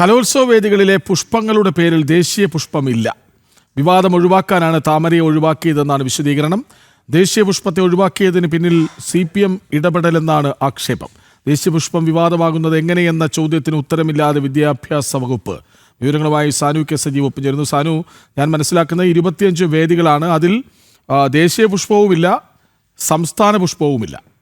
കലോത്സവ വേദികളിലെ പുഷ്പങ്ങളുടെ പേരിൽ ദേശീയ പുഷ്പമില്ല. വിവാദം ഒഴിവാക്കാനാണ് താമരയെ ഒഴിവാക്കിയതെന്നാണ് വിശദീകരണം. ദേശീയ പുഷ്പത്തെ ഒഴിവാക്കിയതിന് പിന്നിൽ സി പി എം ഇടപെടലെന്നാണ് ആക്ഷേപം. ദേശീയ പുഷ്പം വിവാദമാകുന്നത് എങ്ങനെയെന്ന ചോദ്യത്തിന് ഉത്തരമില്ലാതെ വിദ്യാഭ്യാസ വകുപ്പ്. വിവരങ്ങളുമായി സാനു കെ സജീവ് ഒപ്പം സാനു ഞാൻ മനസ്സിലാക്കുന്നത് ഇരുപത്തിയഞ്ച് വേദികളാണ്. അതിൽ ദേശീയ പുഷ്പവുമില്ല സംസ്ഥാന പുഷ്പവുമില്ല.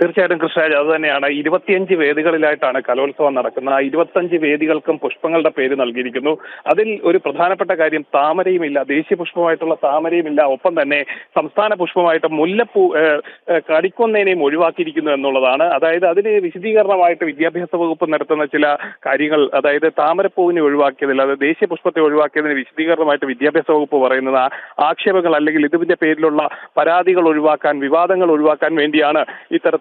തീർച്ചയായിട്ടും കൃഷ്ണരാജ് അത് തന്നെയാണ്. ഇരുപത്തിയഞ്ച് വേദികളിലായിട്ടാണ് കലോത്സവം നടക്കുന്നത്. ആ ഇരുപത്തഞ്ച് വേദികൾക്കും പുഷ്പങ്ങളുടെ പേര് നൽകിയിരിക്കുന്നു. അതിൽ ഒരു പ്രധാനപ്പെട്ട കാര്യം താമരയുമില്ല ദേശീയ പുഷ്പമായിട്ടുള്ള താമരയുമില്ല. ഒപ്പം തന്നെ സംസ്ഥാന പുഷ്പമായിട്ട് മുല്ലപ്പൂ കടിക്കൊന്നേനെയും ഒഴിവാക്കിയിരിക്കുന്നു എന്നുള്ളതാണ്. അതായത് അതിന് വിശദീകരണമായിട്ട് വിദ്യാഭ്യാസ വകുപ്പ് നടത്തുന്ന ചില കാര്യങ്ങൾ അതായത് താമരപ്പൂവിനെ ഒഴിവാക്കിയതിൽ അത് ദേശീയ പുഷ്പത്തെ ഒഴിവാക്കിയതിന് വിശദീകരണമായിട്ട് വിദ്യാഭ്യാസ വകുപ്പ് പറയുന്നത് ആക്ഷേപങ്ങൾ അല്ലെങ്കിൽ ഇതിന്റെ പേരിലുള്ള പരാതികൾ ഒഴിവാക്കാൻ വിവാദങ്ങൾ ഒഴിവാക്കാൻ വേണ്ടിയാണ്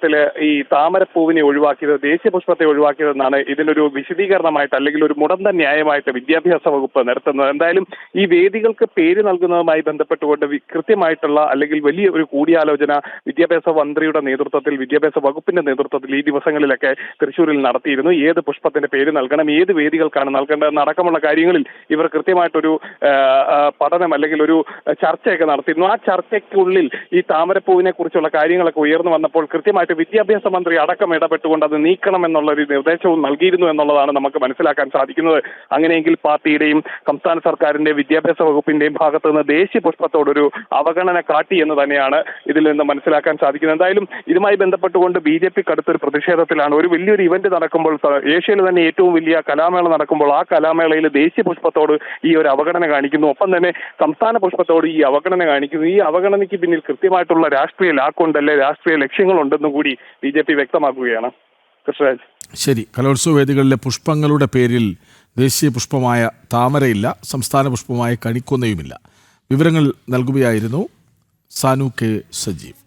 ഇത്തരത്തിൽ ഈ താമരപ്പൂവിനെ ഒഴിവാക്കിയത് ദേശീയ പുഷ്പത്തെ ഒഴിവാക്കിയതെന്നാണ് ഇതിനൊരു വിശദീകരണമായിട്ട് അല്ലെങ്കിൽ ഒരു മുടന്ത ന്യായമായിട്ട് വിദ്യാഭ്യാസ വകുപ്പ് നടത്തുന്നത് എന്തായാലും ഈ വേദികൾക്ക് പേര് നൽകുന്നതുമായി ബന്ധപ്പെട്ടുകൊണ്ട് കൃത്യമായിട്ടുള്ള അല്ലെങ്കിൽ വലിയ ഒരു കൂടിയാലോചന വിദ്യാഭ്യാസ മന്ത്രിയുടെ നേതൃത്വത്തിൽ വിദ്യാഭ്യാസ വകുപ്പിന്റെ നേതൃത്വത്തിൽ ഈ ദിവസങ്ങളിലൊക്കെ തൃശ്ശൂരിൽ നടത്തിയിരുന്നു. ഏത് പുഷ്പത്തിന്റെ പേര് നൽകണം ഏത് വേദികൾക്കാണ് നൽകേണ്ടതെന്ന് അടക്കമുള്ള കാര്യങ്ങളിൽ ഇവർ കൃത്യമായിട്ടൊരു പഠനം അല്ലെങ്കിൽ ഒരു ചർച്ചയൊക്കെ നടത്തിയിരുന്നു. ആ ചർച്ചയ്ക്കുള്ളിൽ ഈ താമരപ്പൂവിനെ കുറിച്ചുള്ള കാര്യങ്ങളൊക്കെ ഉയർന്നു വന്നപ്പോൾ കൃത്യമായിട്ട് വിദ്യാഭ്യാസ മന്ത്രി അടക്കം ഇടപെട്ടുകൊണ്ട് അത് നീക്കണം എന്നുള്ള ഒരു നിർദ്ദേശവും നൽകിയിരുന്നു എന്നുള്ളതാണ് നമുക്ക് മനസ്സിലാക്കാൻ സാധിക്കുന്നത്. അങ്ങനെയെങ്കിൽ പാർട്ടിയുടെയും സംസ്ഥാന സർക്കാരിന്റെ വിദ്യാഭ്യാസ വകുപ്പിന്റെയും ഭാഗത്ത് നിന്ന് ദേശീയ പുഷ്പത്തോടൊരു അവഗണന കാട്ടി എന്ന് തന്നെയാണ് ഇതിൽ നിന്ന് മനസ്സിലാക്കാൻ സാധിക്കുന്നത്. എന്തായാലും ഇതുമായി ബന്ധപ്പെട്ടുകൊണ്ട് ബി ജെ പി കടുത്തൊരു പ്രതിഷേധത്തിലാണ്. ഒരു വലിയൊരു ഇവന്റ് നടക്കുമ്പോൾ ഏഷ്യയിൽ തന്നെ ഏറ്റവും വലിയ കലാമേള നടക്കുമ്പോൾ ആ കലാമേളയിൽ ദേശീയ പുഷ്പത്തോട് ഈ ഒരു അവഗണന കാണിക്കുന്നു. ഒപ്പം തന്നെ സംസ്ഥാന പുഷ്പത്തോട് ഈ അവഗണന കാണിക്കുന്നു. ഈ അവഗണനയ്ക്ക് പിന്നിൽ കൃത്യമായിട്ടുള്ള രാഷ്ട്രീയ ലാക്കുണ്ടല്ലേ? രാഷ്ട്രീയ ലക്ഷ്യങ്ങളുണ്ടെന്നും കൂടി ബി ജെ പി വ്യക്തമാക്കുകയാണ്. കൃഷ്ണരാജ്. ശരി. കലോത്സവ വേദികളിലെ പുഷ്പങ്ങളുടെ പേരിൽ ദേശീയ പുഷ്പമായ താമരയില്ല സംസ്ഥാന പുഷ്പമായ കണിക്കൊന്നയുമില്ല. വിവരങ്ങൾ നൽകുകയായിരുന്നു സാനു കെ സജീവ്.